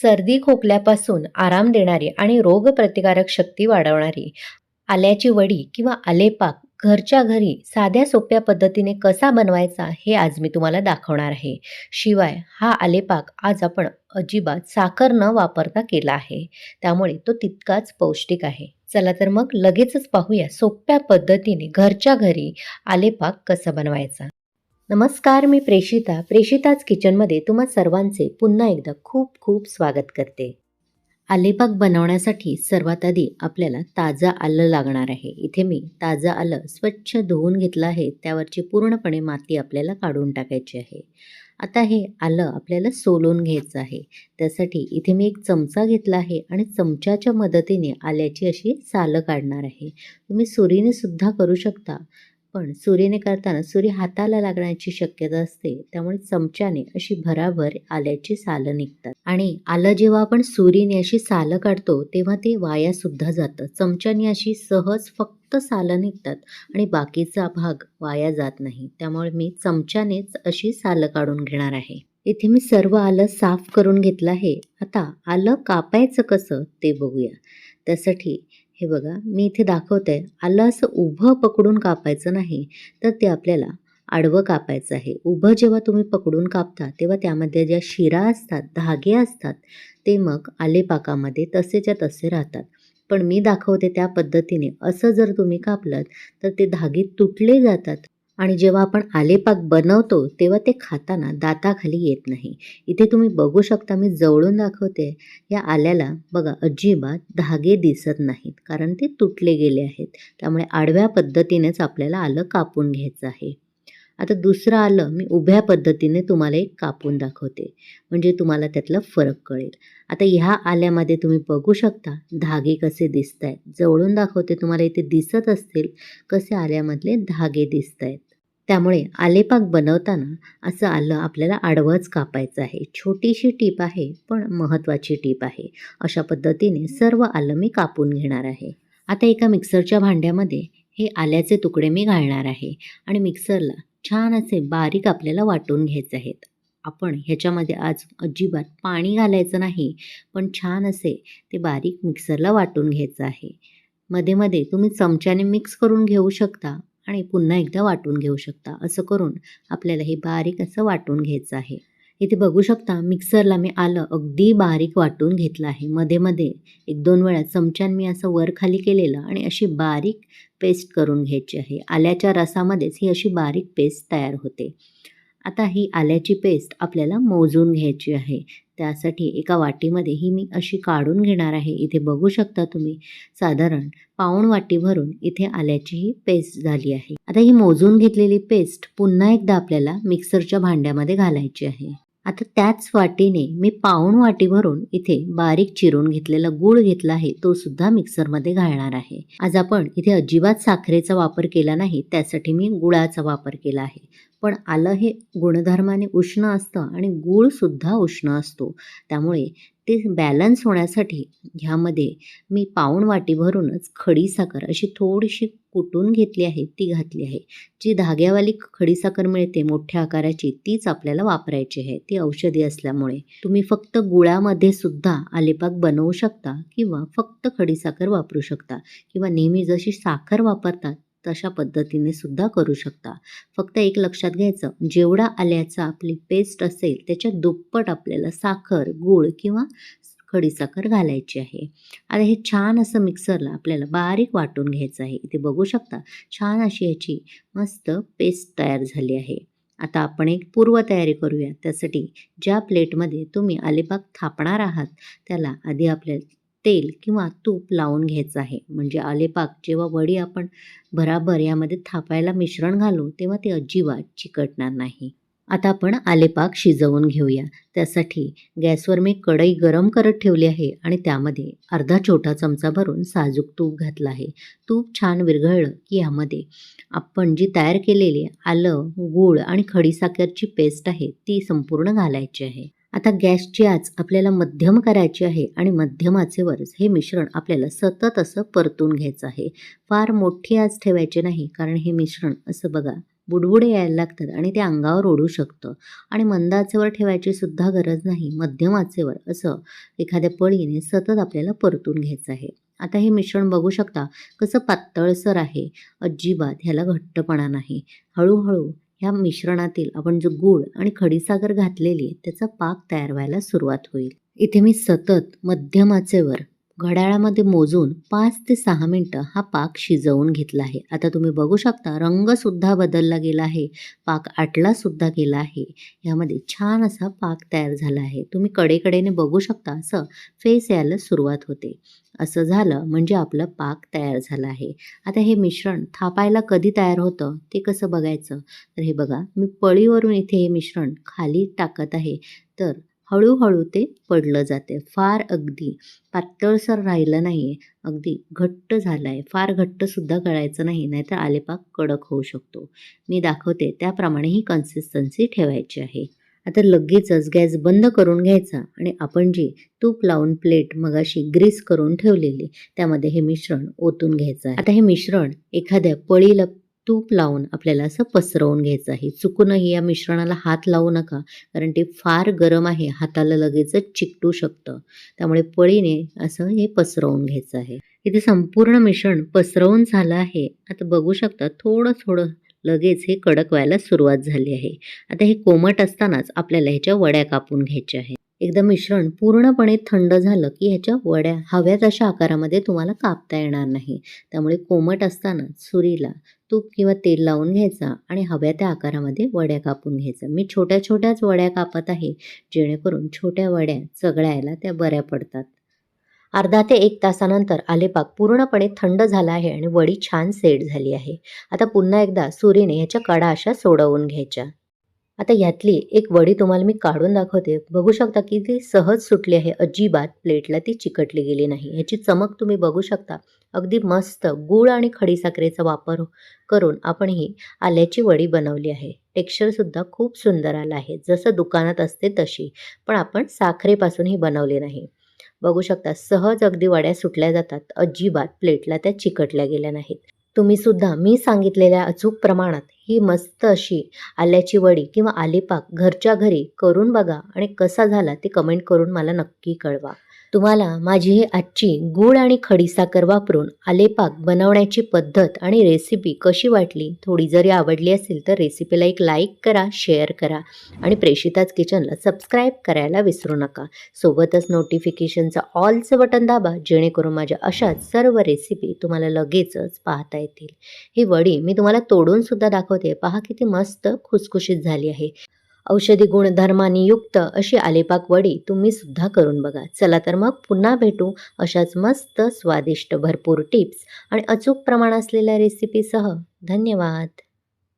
सर्दी खोकल्यापासून आराम देणारी आणि रोगप्रतिकारक शक्ती वाढवणारी. आल्याची वडी किंवा आलेपाक घरच्या घरी साध्या सोप्या पद्धतीने कसा बनवायचा हे आज मी तुम्हाला दाखवणार आहे. शिवाय हा आलेपाक आज आपण अजिबात साखर न वापरता केला आहे. त्यामुळे तो तितकाच पौष्टिक आहे. चला तर मग लगेचच पाहूया सोप्या पद्धतीने घरच्या घरी आलेपाक कसा बनवायचा. नमस्कार मी प्रेषिता प्रेषिताच किचनमध्ये तुम्हा सर्वांचे पुन्हा एकदा खूप खूप स्वागत करते. आलेपाक बनवण्यासाठी सर्वात आधी आपल्याला ताजं आलं लागणार आहे. इथे मी ताजं आलं स्वच्छ धुवून घेतलं आहे. त्यावरची पूर्णपणे माती आपल्याला काढून टाकायची आहे. आता हे आलं आपल्याला सोलून घ्यायचं आहे. त्यासाठी इथे मी एक चमचा घेतला आहे आणि चमच्याच्या मदतीने आल्याची अशी सालं काढणार आहे. तुम्ही सुरीने सुद्धा करू शकता. पण सुरीने करताना सुरी हाताला लागण्याची शक्यता असते त्यामुळे चमच्याने अशी भराभर आल्याची सालं निघतात. आणि आलं जेव्हा आपण सुरीने अशी सालं काढतो तेव्हा ते वाया सुद्धा जातं. चमच्याने अशी सहज फक्त सालं निघतात आणि बाकीचा भाग वाया जात नाही. त्यामुळे मी चमच्यानेच अशी सालं काढून घेणार आहे. इथे मी सर्व आलं साफ करून घेतलं आहे. आता आलं कापायचं कसं ते बघूया. त्यासाठी हे बघा मी इथे दाखवते आलं असं उभं पकडून कापायचं नाही तर ते आपल्याला आडवं कापायचं आहे. उभं जेव्हा तुम्ही पकडून कापता तेव्हा त्यामध्ये ज्या शिरा असतात धागे असतात ते मग आलेपाकामध्ये तसेच्या तसे राहतात. पण मी दाखवते त्या पद्धतीने. असं जर तुम्ही कापलात तर ते धागे तुटले जातात. आणि जेव्हा आपण आलेपाक बनवतो तेव्हा ते खाताना दाताखाली येत नाही. इथे तुम्ही बघू शकता मी जवळून दाखवते या आल्याला बघा अजिबात धागे दिसत नाहीत कारण ते तुटले गेले आहेत. त्यामुळे आडव्या पद्धतीनेच आपल्याला आलं कापून घ्यायचं आहे. आता दुसरं आलं मी उभ्या पद्धतीने तुम्हाला एक कापून दाखवते. म्हणजे तुम्हाला त्यातला फरक कळेल. आता ह्या आल्यामध्ये तुम्ही बघू शकता धागे कसे दिसत आहेत जवळून दाखवते तुम्हाला इथे दिसत असतील कसे आल्यामधले धागे दिसत आहेत त्यामुळे आलेपाक बनवताना असं आलं आपल्याला आडवंच कापायचं आहे. छोटीशी टीप आहे पण महत्त्वाची टीप आहे. अशा पद्धतीने सर्व आलं मी कापून घेणार आहे. आता एका मिक्सरच्या भांड्यामध्ये हे आल्याचे तुकडे मी घालणार आहे आणि मिक्सरला छान असे बारीक आपल्याला वाटून घ्यायचे आहेत. आपण ह्याच्यामध्ये आज अजिबात पाणी घालायचं नाही पण छान असे ते बारीक मिक्सरला वाटून घ्यायचं आहे. मध्ये मध्ये तुम्ही चमच्याने मिक्स करून घेऊ शकता आणि पुन्हा एकदा वाटून घेऊ शकता. असं करून आपल्याला हे बारीक असं वाटून घ्यायचं आहे. इथे बघू शकता मिक्सरला मी आलं अगदी बारीक वाटून घेतलं आहे. मध्ये मध्ये एक दोन वेळा चमच्यान मी असं वर खाली केलेलं आणि अशी बारीक पेस्ट करून घ्यायची आहे. आल्याच्या रसामध्येच ही अशी बारीक पेस्ट तयार होते. आता ही आल्याची पेस्ट आपल्याला मोजून घ्यायची आहे. त्यासाठी एका वाटीमध्ये ही मी अशी काढून घेणार आहे. इथे बघू शकता तुम्ही साधारण पाऊण वाटी भरून इथे आल्याची ही पेस्ट झाली आहे. आता ही मोजून घेतलेली पेस्ट पुन्हा एकदा आपल्याला मिक्सरच्या भांड्यामध्ये घालायची आहे. आता त्याच वाटीने मी पाऊण वाटी भरून इथे बारीक चिरून घेतलेला गूळ घेतला आहे तो सुद्धा मिक्सरमध्ये घालणार आहे. आज आपण इथे अजिबात साखरेचा वापर केला नाही त्यासाठी मी गुळाचा वापर केला आहे. पण आलं हे गुणधर्माने उष्ण असतं आणि गूळसुद्धा उष्ण असतो. त्यामुळे ते बॅलन्स होण्यासाठी ह्यामध्ये मी पाऊण वाटी भरूनच खडीसाखर अशी थोडीशी कुटून घेतली आहे ती घातली आहे. जी धाग्यावाली खडीसाखर मिळते मोठ्या आकाराची तीच आपल्याला वापरायची आहे. ती औषधी असल्यामुळे तुम्ही फक्त गुळामध्ये सुद्धा आलेपाक बनवू शकता किंवा फक्त खडीसाखर वापरू शकता किंवा नेहमी जशी साखर वापरतात तशा पद्धतीने सुद्धा करू शकता. फक्त एक लक्षात घ्यायचं जेवढा आल्याचा आपली पेस्ट असेल त्याच्या दुप्पट आपल्याला साखर गूळ किंवा खडीसाखर घालायची आहे. आता हे छान असं मिक्सरला आपल्याला बारीक वाटून घ्यायचं आहे. इथे बघू शकता छान अशी ह्याची मस्त पेस्ट तयार झाली आहे. आता आपण एक पूर्वतयारी करूया. त्यासाठी ज्या प्लेटमध्ये तुम्ही अलिबाग थापणार आहात त्याला आधी आपल्याला तेल किंवा तूप लावून घ्यायचं आहे. म्हणजे आलेपाक जेव्हा वडी आपण भराभर यामध्ये थापायला मिश्रण घालू तेव्हा ते अजिबात चिकटणार नाही. आता आपण आलेपाक शिजवून घेऊया. त्यासाठी गॅसवर मी कढई गरम करत ठेवली आहे आणि त्यामध्ये अर्धा छोटा चमचा भरून साजूक तूप घातलं आहे. तूप छान विरघळलं की यामध्ये आपण जी तयार केलेली आलं गूळ आणि खडीसाखरची पेस्ट आहे ती संपूर्ण घालायची आहे. आता गॅसची आच आपल्याला मध्यम करायची आहे आणि मध्यम आचेवरच हे मिश्रण आपल्याला सतत असं परतून घ्यायचं आहे. फार मोठी आच ठेवायची नाही कारण हे मिश्रण असं बघा बुडबुडे यायला लागतात आणि ते अंगावर ओढू शकतं. आणि मंद आचेवर ठेवायची सुद्धा गरज नाही मध्यम आचेवर असं एखाद्या पळीने सतत आपल्याला परतून घ्यायचं आहे. आता हे मिश्रण बघू शकता कसं पातळसर आहे. अजिबात ह्याला घट्टपणा नाही. हळूहळू ह्या मिश्रणातील आपण जो गूळ आणि खडीसागर घातलेली आहे त्याचा पाक तयार व्हायला सुरुवात होईल. इथे मी सतत मध्यम आचेवर घड्याळामध्ये मोजून पाच ते सहा मिनटं हा पाक शिजवून घेतला आहे. आता तुम्ही बघू शकता रंगसुद्धा बदलला गेला आहे. पाक आटलासुद्धा गेला आहे. यामध्ये छान असा पाक तयार झाला आहे. तुम्ही कडेकडेने बघू शकता असं फेस यायला सुरुवात होते. असं झालं म्हणजे आपलं पाक तयार झालं आहे. आता हे मिश्रण थापायला कधी तयार होतं ते कसं बघायचं? तर हे बघा मी पळीवरून इथे हे मिश्रण खाली टाकत आहे. तर हळूहळू ते पडलं जाते. फार अगदी पातळसर राहिलं नाही आहे अगदी घट्ट झालं आहे फार घट्टसुद्धा गळायचं नाही नाहीतर आलेपाक कडक होऊ शकतो. मी दाखवते. त्याप्रमाणे ही कन्सिस्टन्सी ठेवायची आहे. आता लगेचच गॅस बंद करून घ्यायचा आणि आपण जी तूप लावून प्लेट मगाशी ग्रीस करून ठेवलेली त्यामध्ये हे मिश्रण ओतून घ्यायचं आहे. आता हे मिश्रण एखाद्या पळीला तूप लावून आपल्याला असं पसरवून घ्यायचं आहे. चुकूनही या मिश्रणाला हात लावू नका कारण ते फार गरम आहे हाताला लगेचच चिकटू शकतं. त्यामुळे पळीने असं हे पसरवून घ्यायचं आहे. इथे संपूर्ण मिश्रण पसरवून झालं आहे. आता बघू शकता थोडं थोडं लगेच हे कडक व्हायला सुरुवात झाली आहे. आता हे कोमट असतानाच आपल्याला ह्याच्या वड्या कापून घ्यायच्या आहे एकदा मिश्रण पूर्णपणे थंड झालं की ह्याच्या वड्या हव्या तशा आकारामध्ये तुम्हाला कापता येणार नाही. त्यामुळे कोमट असताना सुरीला तूप किंवा तेल लावून घ्यायचा आणि हव्या त्या आकारामध्ये वड्या कापून घ्यायचा. मी छोट्या छोट्याच वड्या कापत आहे जेणेकरून छोट्या वड्या चगळायला त्या बऱ्या पडतात. अर्धा ते एक तासानंतर आलेपाक पूर्णपणे थंड झाला आहे आणि वडी छान सेट झाली आहे. आता पुन्हा एकदा सुरीने ह्याच्या कडा अशा सोडवून घ्यायच्या. आता ह्यातली एक वडी तुम्हाला मी काढून दाखवते. बघू शकता की ती सहज सुटली आहे. अजिबात प्लेटला ती चिकटली गेली नाही. ह्याची चमक तुम्ही बघू शकता. अगदी मस्त गूळ आणि खडीसाखरेचा वापर करून आपण ही आल्याची वडी बनवली आहे. टेक्स्चरसुद्धा खूप सुंदर आलं आहे. जसं दुकानात असते तशी. पण आपण साखरेपासून ही बनवली नाही. बघू शकता सहज अगदी वड्या सुटल्या जातात. अजिबात प्लेटला त्या चिकटल्या गेल्या नाहीत. तुम्ही सुद्धा मी सांगितलेल्या अचूक प्रमाणात ही मस्त अशी आल्याची वडी किंवा आलेपाक घरच्या घरी करून बघा आणि कसा झाला ते कमेंट करून मला नक्की कळवा. तुम्हाला माझी ही आजची गूळ आणि खडीसाखर वापरून आलेपाक बनवण्याची पद्धत आणि रेसिपी कशी वाटली थोडी जरी आवडली असेल तर रेसिपीला एक लाईक करा शेअर करा आणि प्रेषिताच किचनला सबस्क्राईब करायला विसरू नका. सोबतच नोटिफिकेशनचं ऑलचं बटन दाबा जेणेकरून माझ्या अशाच सर्व रेसिपी तुम्हाला लगेचच पाहता येतील. ही वडी मी तुम्हाला तोडून सुद्धा दाखवते. पहा किती मस्त खुसखुशीत झाली आहे. औषधी गुणधर्मांनी युक्त अशी आलेपाक वडी तुम्ही सुद्धा करून बघा. चला तर मग पुन्हा भेटू अशाच मस्त स्वादिष्ट भरपूर टिप्स आणि अचूक प्रमाण असलेल्या रेसिपीसह धन्यवाद.